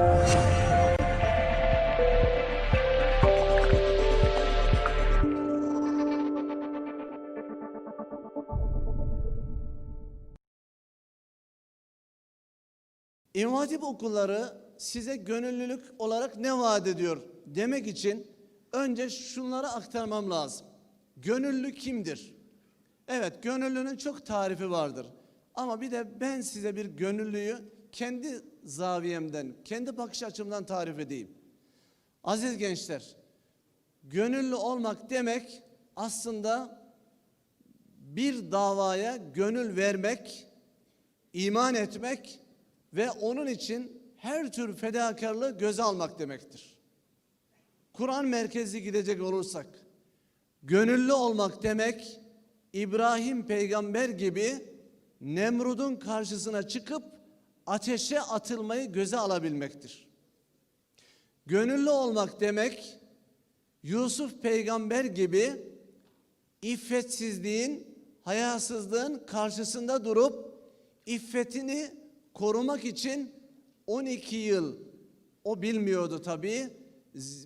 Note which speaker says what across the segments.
Speaker 1: İmam okulları size gönüllülük olarak ne vaat ediyor demek için önce şunları aktarmam lazım. Gönüllü kimdir? Evet, gönüllünün çok tarifi vardır. Ama bir de ben size bir gönüllüyü kendi zaviyemden, kendi bakış açımdan tarif edeyim. Aziz gençler, gönüllü olmak demek aslında bir davaya gönül vermek, iman etmek ve onun için her tür fedakarlığı göze almak demektir. Kur'an merkezi gidecek olursak, gönüllü olmak demek İbrahim peygamber gibi Nemrud'un karşısına çıkıp ateşe atılmayı göze alabilmektir. Gönüllü olmak demek Yusuf peygamber gibi iffetsizliğin, hayasızlığın karşısında durup iffetini korumak için 12 yıl o bilmiyordu tabii.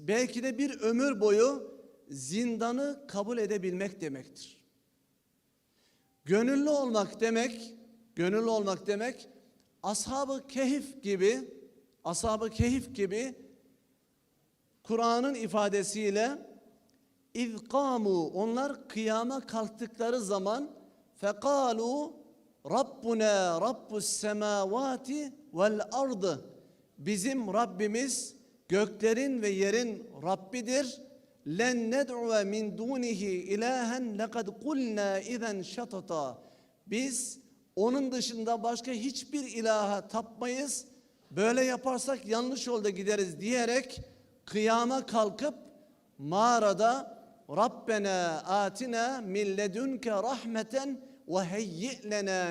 Speaker 1: Belki de bir ömür boyu zindanı kabul edebilmek demektir. Gönüllü olmak demek, gönüllü olmak demek ashab-ı kehif gibi, ashab-ı kehif gibi Kur'an'ın ifadesiyle İzkamu onlar kıyama kalktıkları zaman fekalu Rabbuna Rabbus semavati vel ardı bizim Rabbimiz göklerin ve yerin Rabbidir. Len ned'u min dunihi ilahen lekad kulna izen şatata. Biz onun dışında başka hiçbir ilaha tapmayız. Böyle yaparsak yanlış yolda gideriz diyerek kıyama kalkıp mağarada Rabbena atina min ledunke rahmeten ve heyyi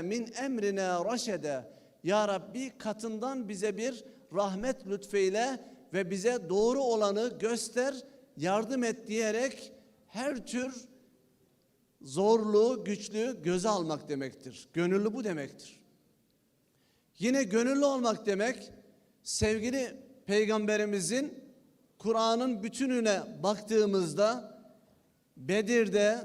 Speaker 1: min emrina raşede. Ya Rabbi katından bize bir rahmet lütfeyle ve bize doğru olanı göster, yardım et diyerek her tür zorluğu, güçlüğü göze almak demektir. Gönüllü bu demektir. Yine gönüllü olmak demek sevgili peygamberimizin Kur'an'ın bütününe baktığımızda Bedir'de,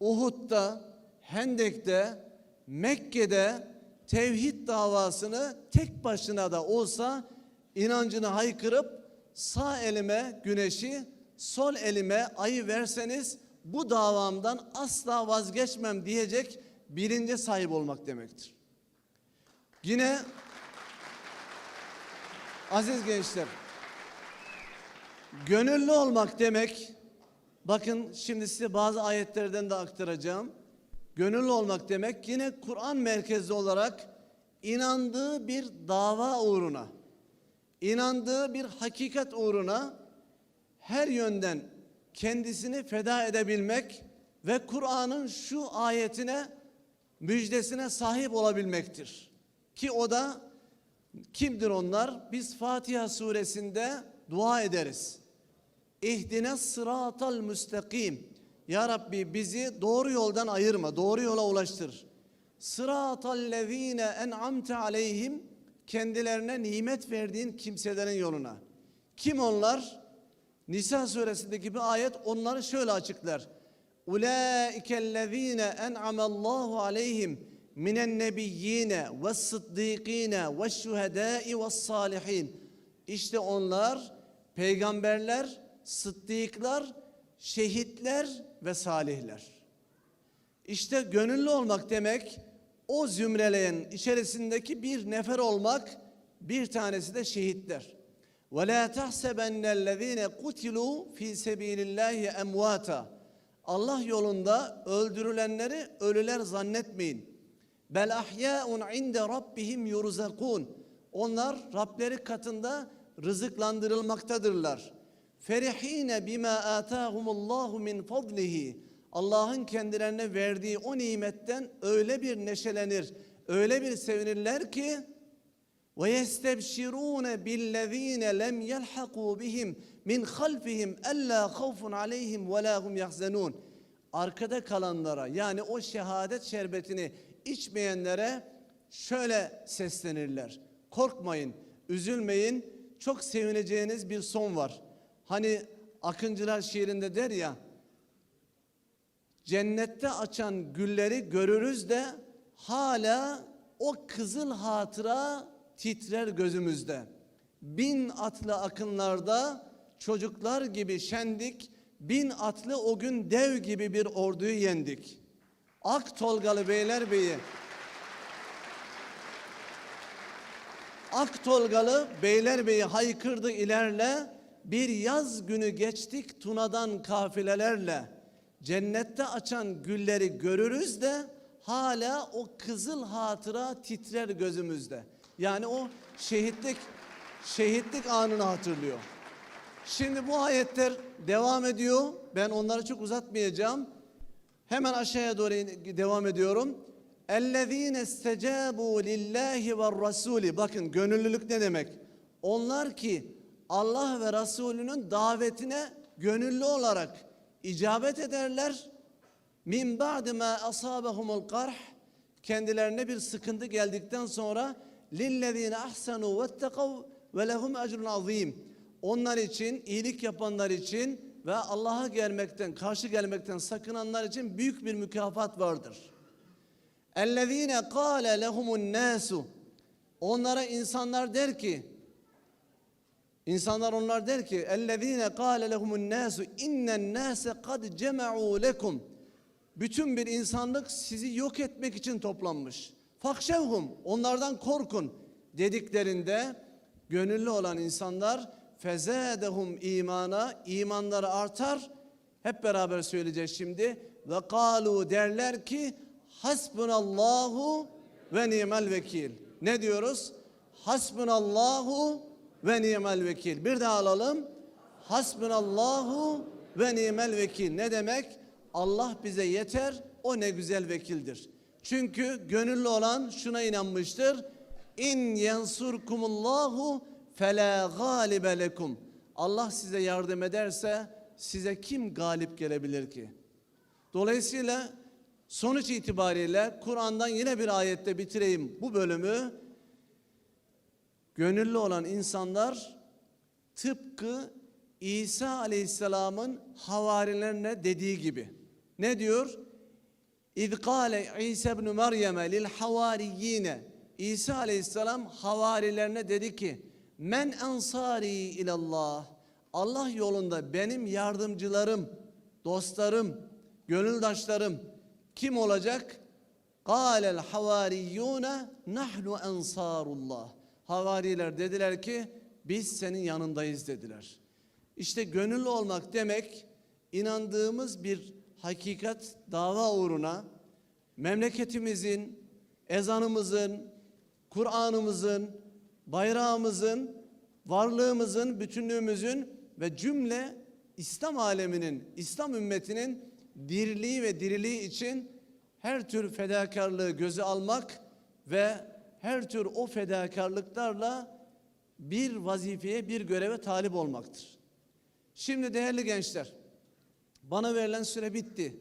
Speaker 1: Uhud'da, Hendek'te, Mekke'de tevhid davasını tek başına da olsa inancını haykırıp sağ elime güneşi, sol elime ayı verseniz bu davamdan asla vazgeçmem diyecek bilince sahip olmak demektir. Yine aziz gençler Gönüllü olmak demek, bakın şimdi size bazı ayetlerden de aktaracağım. Gönüllü olmak demek yine Kur'an merkezli olarak inandığı bir dava uğruna, inandığı bir hakikat uğruna her yönden kendisini feda edebilmek ve Kur'an'ın şu ayetine, müjdesine sahip olabilmektir. Ki o da kimdir onlar? Biz Fatiha suresinde dua ederiz. İhdine sıratal müstakim. Ya Rabbi bizi doğru yoldan ayırma, doğru yola ulaştır. Sıratal lezine en'amte aleyhim kendilerine nimet verdiğin kimselerin yoluna. Kim onlar? Nisa suresindeki bir ayet onları şöyle açıklar. Ulaikellezine en'amallahu aleyhim minen nebiyyine ve sıddikine ve şuhedai ve salihin. İşte onlar peygamberler, sıddıklar, şehitler ve salihler. İşte gönüllü olmak demek o zümrelerin içerisindeki bir nefer olmak, bir tanesi de şehitler. وَلَا تَحْسَبَنَّ الَّذ۪ينَ قُتِلُوا ف۪ي سَب۪يلِ اللّٰهِ اَمْوَاتًا Allah yolunda öldürülenleri ölüler zannetmeyin. Bel ahya'un inde rabbihim yurzakun. Onlar Rableri katında rızıklandırılmaktadırlar. Ferihine bima atahumullahu min fadlihi. Allah'ın kendilerine verdiği o nimetten öyle bir neşelenir, öyle bir sevinirler ki billezine lem yelhaku bihim min halfihim alla havfun aleyhim ve la hum yahzanun. Arkada kalanlara yani o şehadet şerbetini içmeyenlere şöyle seslenirler. Korkmayın, üzülmeyin. çok sevineceğiniz bir son var. Hani Akıncılar şiirinde der ya, cennette açan gülleri görürüz de hala o kızıl hatıra titrer gözümüzde. Bin atlı akınlarda çocuklar gibi şendik, bin atlı o gün dev gibi bir orduyu yendik. Ak Tolgalı Beylerbeyi Ak Tolgalı Beylerbeyi haykırdı ilerle bir yaz günü geçtik Tuna'dan kafilelerle cennette açan gülleri görürüz de hala o kızıl hatıra titrer gözümüzde. Yani o şehitlik şehitlik anını hatırlıyor. Şimdi bu ayetler devam ediyor. Ben onları çok uzatmayacağım. Hemen aşağıya doğru in- devam ediyorum. اَلَّذ۪ينَ اسْتَجَابُوا لِلّٰهِ وَالرَّسُولِ Bakın gönüllülük ne demek? Onlar ki Allah ve Resulünün davetine gönüllü olarak icabet ederler. Min ba'di ma asabahumul qarh kendilerine bir sıkıntı geldikten sonra lillezine ahsanu vettekav ve lehum ecrun azim. Onlar için iyilik yapanlar için ve Allah'a gelmekten, karşı gelmekten sakınanlar için büyük bir mükafat vardır. Ellezine kâle lehumun nasu. Onlara insanlar der ki İnsanlar onlar der ki ellezine kâle lehumun nasu innen nase kad cema'u lekum. Bütün bir insanlık sizi yok etmek için toplanmış. Fakşevhum onlardan korkun dediklerinde gönüllü olan insanlar fezâdehum imana imanları artar. Hep beraber söyleyeceğiz şimdi. Ve kalu derler ki hasbunallahu ve ni'mel vekil. Ne diyoruz? Hasbunallahu ve ni'mel vekil. Bir daha alalım. Hasbunallahu ve ni'mel vekil. Ne demek? Allah bize yeter. O ne güzel vekildir. Çünkü gönüllü olan şuna inanmıştır. İn yansurkumullahu fela galibe lekum. Allah size yardım ederse size kim galip gelebilir ki? Dolayısıyla sonuç itibariyle Kur'an'dan yine bir ayette bitireyim bu bölümü. Gönüllü olan insanlar tıpkı İsa Aleyhisselam'ın havarilerine dediği gibi. Ne diyor? İz kâle İsa ibn Meryem'e lil havariyyine İsa Aleyhisselam havarilerine dedi ki Men ensari ilallah Allah yolunda benim yardımcılarım, dostlarım, gönüldaşlarım kim olacak? Kâlel havariyyûne nahnu ensarullah. Havariler dediler ki biz senin yanındayız dediler. İşte gönüllü olmak demek inandığımız bir hakikat dava uğruna memleketimizin, ezanımızın, Kur'an'ımızın, bayrağımızın, varlığımızın, bütünlüğümüzün ve cümle İslam aleminin, İslam ümmetinin diriliği ve diriliği için her tür fedakarlığı göze almak ve her tür o fedakarlıklarla bir vazifeye, bir göreve talip olmaktır. Şimdi değerli gençler, bana verilen süre bitti.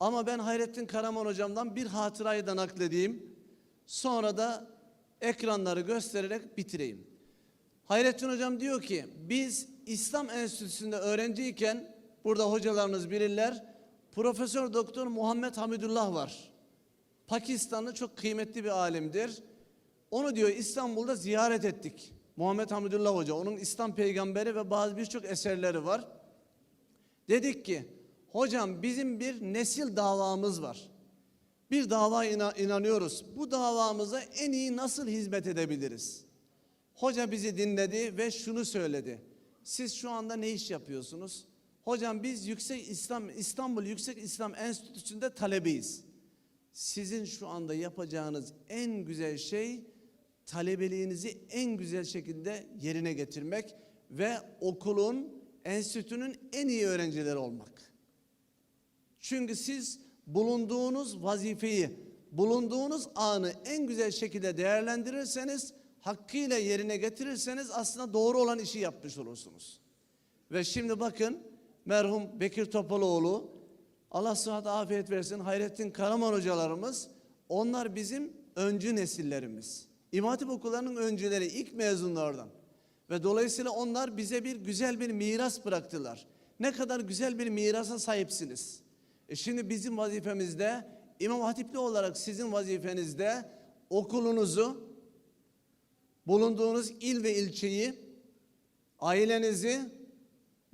Speaker 1: Ama ben Hayrettin Karaman hocamdan bir hatırayı da nakledeyim. Sonra da ekranları göstererek bitireyim. Hayrettin hocam diyor ki biz İslam Enstitüsü'nde öğrenciyken burada hocalarınız bilirler. Profesör Doktor Muhammed Hamidullah var. Pakistanlı çok kıymetli bir alimdir. Onu diyor İstanbul'da ziyaret ettik. Muhammed Hamidullah Hoca. Onun İslam peygamberi ve bazı birçok eserleri var. Dedik ki hocam bizim bir nesil davamız var. Bir dava ina- inanıyoruz. Bu davamıza en iyi nasıl hizmet edebiliriz? Hoca bizi dinledi ve şunu söyledi. Siz şu anda ne iş yapıyorsunuz? Hocam biz Yüksek İslam İstanbul Yüksek İslam Enstitüsü'nde talebeyiz. Sizin şu anda yapacağınız en güzel şey talebeliğinizi en güzel şekilde yerine getirmek ve okulun, enstitünün en iyi öğrencileri olmak. Çünkü siz bulunduğunuz vazifeyi, bulunduğunuz anı en güzel şekilde değerlendirirseniz, hakkıyla yerine getirirseniz aslında doğru olan işi yapmış olursunuz. Ve şimdi bakın merhum Bekir Topaloğlu, Allah sıhhat afiyet versin, Hayrettin Karaman hocalarımız, onlar bizim öncü nesillerimiz. İmam Hatip okullarının öncüleri, ilk mezunlardan. Ve dolayısıyla onlar bize bir güzel bir miras bıraktılar. Ne kadar güzel bir mirasa sahipsiniz. E şimdi bizim vazifemizde İmam Hatipli olarak sizin vazifenizde okulunuzu, bulunduğunuz il ve ilçeyi, ailenizi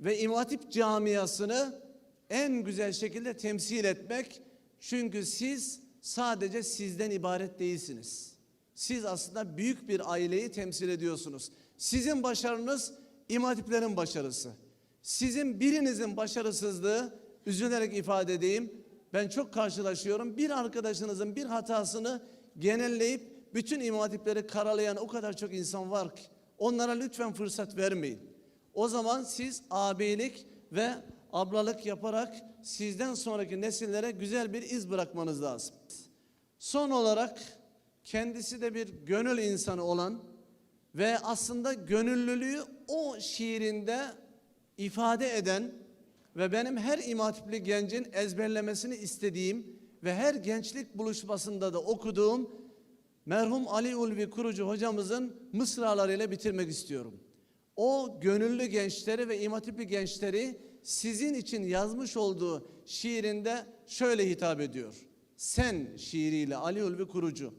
Speaker 1: ve İmam Hatip camiasını en güzel şekilde temsil etmek. Çünkü siz sadece sizden ibaret değilsiniz. Siz aslında büyük bir aileyi temsil ediyorsunuz. Sizin başarınız İmam Hatiplerin başarısı. Sizin birinizin başarısızlığı üzülerek ifade edeyim. Ben çok karşılaşıyorum. Bir arkadaşınızın bir hatasını genelleyip bütün imam hatipleri karalayan o kadar çok insan var ki. Onlara lütfen fırsat vermeyin. O zaman siz ağabeylik ve ablalık yaparak sizden sonraki nesillere güzel bir iz bırakmanız lazım. Son olarak kendisi de bir gönül insanı olan ve aslında gönüllülüğü o şiirinde ifade eden ve benim her İmam Hatipli gencin ezberlemesini istediğim ve her gençlik buluşmasında da okuduğum merhum Ali Ulvi Kurucu hocamızın mısralarıyla bitirmek istiyorum. O gönüllü gençleri ve İmam Hatipli gençleri sizin için yazmış olduğu şiirinde şöyle hitap ediyor. Sen şiiriyle Ali Ulvi Kurucu.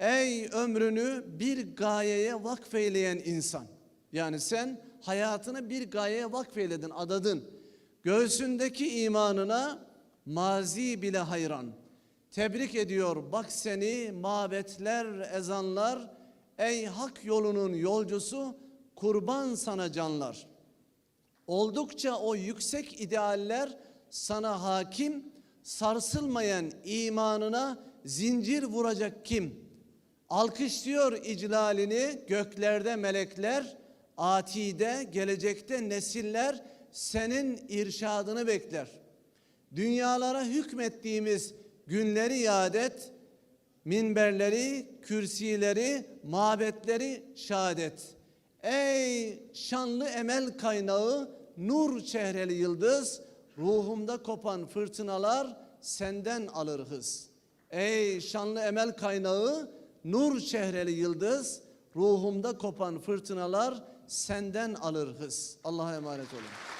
Speaker 1: Ey ömrünü bir gayeye vakfeyleyen insan. Yani sen hayatını bir gayeye vakfeyledin, adadın. Göğsündeki imanına mazi bile hayran. Tebrik ediyor bak seni mabetler, ezanlar. Ey hak yolunun yolcusu kurban sana canlar. Oldukça o yüksek idealler sana hakim, sarsılmayan imanına zincir vuracak kim? Alkışlıyor iclalini göklerde melekler, atide gelecekte nesiller senin irşadını bekler. Dünyalara hükmettiğimiz günleri yad et, minberleri, kürsileri, mabetleri şahadet. Ey şanlı emel kaynağı, nur çehreli yıldız, ruhumda kopan fırtınalar senden alır hız. Ey şanlı emel kaynağı, nur çehreli yıldız, ruhumda kopan fırtınalar senden alır hız. Allah'a emanet olun.